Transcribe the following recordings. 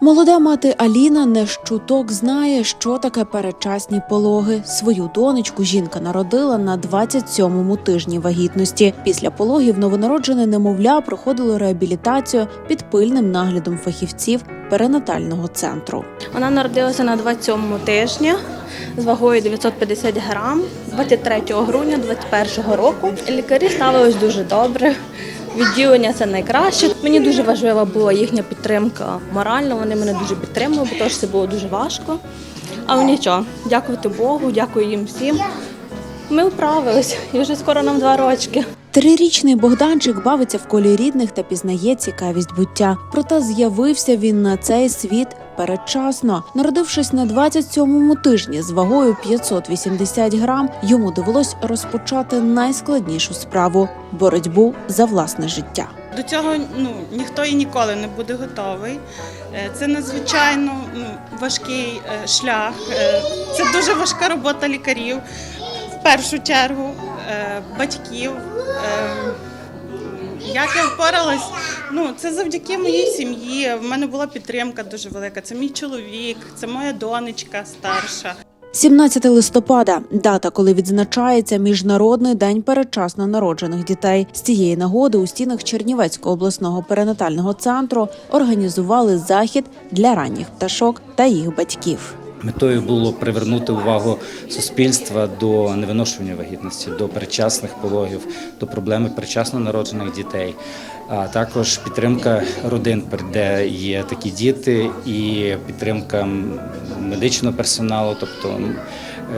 Молода мати Аліна не щуток знає, що таке передчасні пологи. Свою донечку жінка народила на 27-му тижні вагітності. Після пологів новонароджене немовля проходило реабілітацію під пильним наглядом фахівців перинатального центру. Вона народилася на 27-му тижні з вагою 950 грам 23 грудня 2021 року. Лікарі ставились дуже добре. Відділення це найкраще. Мені дуже важлива була їхня підтримка морально. Вони мене дуже підтримували, бо теж це було дуже важко. Але нічого, дякувати Богу, дякую їм всім. Ми вправились і вже скоро нам два рочки. Трирічний Богданчик бавиться в колі рідних та пізнає цікавість буття. Проте з'явився він на цей світ передчасно. Народившись на 27-му тижні з вагою 580 грам, йому довелось розпочати найскладнішу справу боротьбу за власне життя. До цього ну, ніхто і ніколи не буде готовий. Е, Це надзвичайно ну, важкий е, шлях. Е, Це дуже важка робота лікарів, першу чергу, е, батьків. Е, Як я впоралась, ну це завдяки моїй сім'ї. В мене була підтримка дуже велика. Це мій чоловік, це моя донечка старша. 17 листопада дата, коли відзначається міжнародний день передчасно народжених дітей. З цієї нагоди у стінах Чернівецького обласного перинатального центру організували захід для ранніх пташок та їх батьків. Метою було привернути увагу суспільства до невиношування вагітності, до передчасних пологів, до проблеми передчасно народжених дітей, а також підтримка родин, де є такі діти, і підтримка медичного персоналу, тобто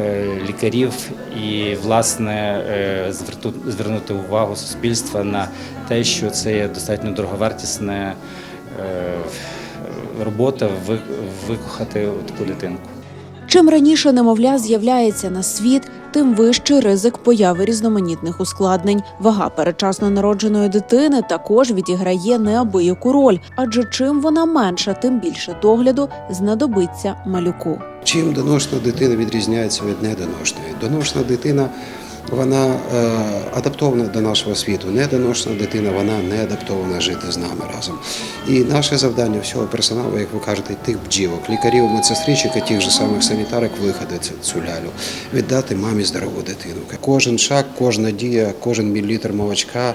е, лікарів, і власне е, звернути увагу суспільства на те, що це є достатньо дороговартісне. Робота викохати таку дитинку. Чим раніше немовля з'являється на світ, тим вищий ризик появи різноманітних ускладнень. Вага передчасно народженої дитини також відіграє неабияку роль, адже чим вона менша, тим більше догляду знадобиться малюку. Чим доношена дитина відрізняється від недоношеної? Доношена дитина вона е, адаптована до нашого світу. Недоношена дитина вона не адаптована жити з нами разом. І наше завдання всього персоналу, як ви кажете, тих бджілок, лікарів, медсестричок і тих же самих санітарок виходити цю- лялю, віддати мамі здорову дитину. Кожен шаг, кожна дія, кожен мілілітр молочка.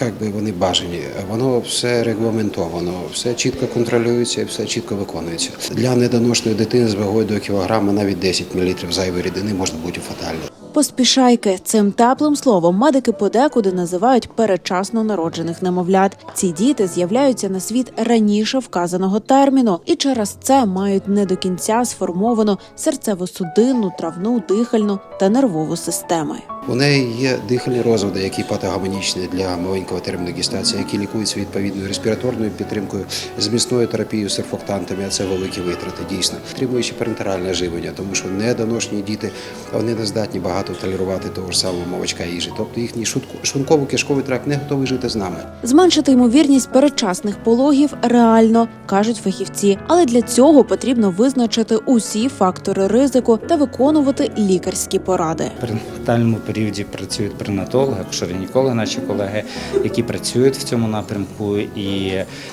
Як би вони бажані, воно все регламентовано, все чітко контролюється і все чітко виконується. Для недоношеної дитини з вагою до кілограма навіть 10 мл зайвої рідини може бути фатально. Поспішайки цим теплим словом медики подекуди називають передчасно народжених немовлят. Ці діти з'являються на світ раніше вказаного терміну, і через це мають не до кінця сформовану серцево-судинну, травну, дихальну та нервову системи. У неї є дихальні розлади, які патогомонічні для маленького терміну гестації, які лікуються відповідною респіраторною підтримкою, змісною терапією серфоктантами, а це великі витрати, дійсно. Требуючи парентеральне живлення, тому що недоношені діти вони не здатні багато толерувати того ж самого молочка їжі. Тобто їхній шлунково-кишковий тракт не готовий жити з нами. Зменшити ймовірність передчасних пологів реально кажуть фахівці, але для цього потрібно визначити усі фактори ризику та виконувати лікарські поради. Перинатальному періоді працюють перинатологи, акушеринікологи, наші колеги, які працюють в цьому напрямку, і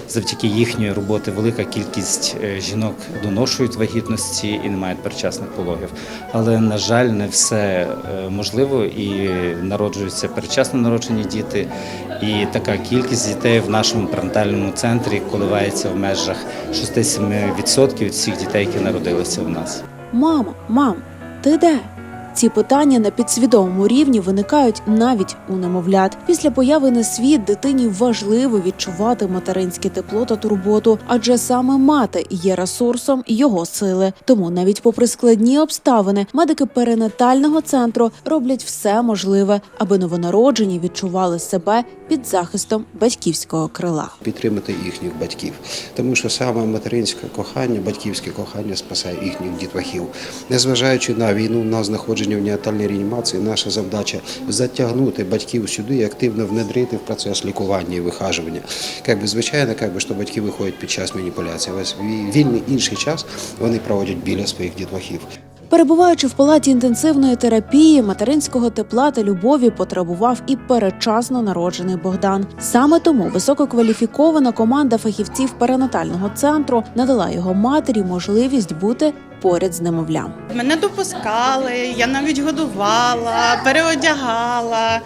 завдяки їхньої роботи велика кількість е, жінок доношують вагітності і не мають передчасних пологів. Але на жаль, не все е, можливо і народжуються передчасно народжені діти. І така кількість дітей в нашому перинатальному центрі коливається в межах 6-7% від всіх дітей, які народилися в нас. Мамо, мам, ти де? Ці питання на підсвідомому рівні виникають навіть у немовлят. Після появи на світ дитині важливо відчувати материнське тепло та турботу, адже саме мати є ресурсом його сили. Тому навіть попри складні обставини, медики перинатального центру роблять все можливе, аби новонароджені відчували себе під захистом батьківського крила. підтримати їхніх батьків, тому що саме материнське кохання, батьківське кохання спасає їхніх дітлахів. Незважаючи на війну, на знаходження в неонатальній реанімації, наша завдача затягнути батьків сюди і активно внедрити в процес лікування і вихажування. Як би звичайно, як би що батьки виходять під час маніпуляції. Весь вільний інший час вони проводять біля своїх дітлахів. Перебуваючи в палаті інтенсивної терапії, материнського тепла та любові потребував і передчасно народжений Богдан. Саме тому висококваліфікована команда фахівців перинатального центру надала його матері можливість бути поряд з немовлям. Мене допускали, я навіть годувала, переодягала.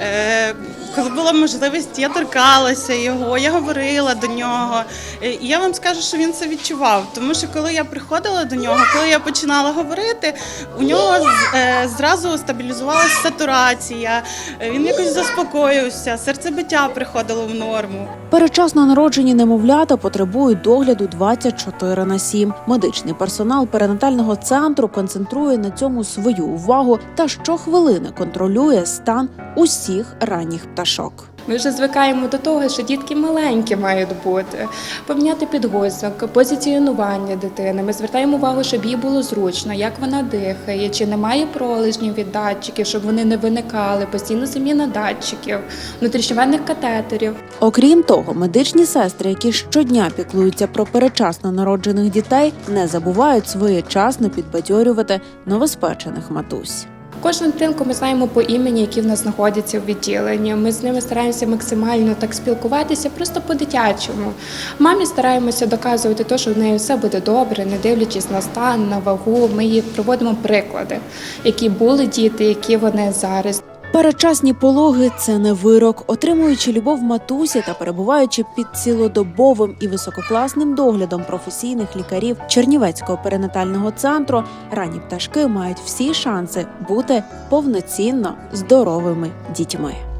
Е, Коли була можливість, я торкалася його, я говорила до нього. І я вам скажу, що він це відчував. Тому що коли я приходила до нього, коли я починала говорити, у нього е, зразу стабілізувалася сатурація, е, він якось заспокоївся, серцебиття приходило в норму. Передчасно народжені немовлята потребують догляду 24 на 7. Медичний персонал перинатального центру концентрує на цьому свою увагу та щохвилини контролює стан усіх ранніх пташок. Ми вже звикаємо до того, що дітки маленькі мають бути, поміняти підгузок, позиціонування дитини. Ми звертаємо увагу, щоб їй було зручно, як вона дихає, чи немає пролежнів від датчиків, щоб вони не виникали, постійно заміна датчиків, внутрішньовенних катетерів. Окрім того, медичні сестри, які щодня піклуються про передчасно народжених дітей, не забувають своєчасно підбадьорювати новоспечених матусь. Кожну дитинку ми знаємо по імені, які в нас знаходяться в відділенні. Ми з ними стараємося максимально так спілкуватися, просто по-дитячому. Мамі стараємося доказувати те, що в неї все буде добре, не дивлячись на стан, на вагу. Ми їй проводимо приклади, які були діти, які вони зараз. Передчасні пологи це не вирок. Отримуючи любов матусі та перебуваючи під цілодобовим і висококласним доглядом професійних лікарів Чернівецького перинатального центру, ранні пташки мають всі шанси бути повноцінно здоровими дітьми.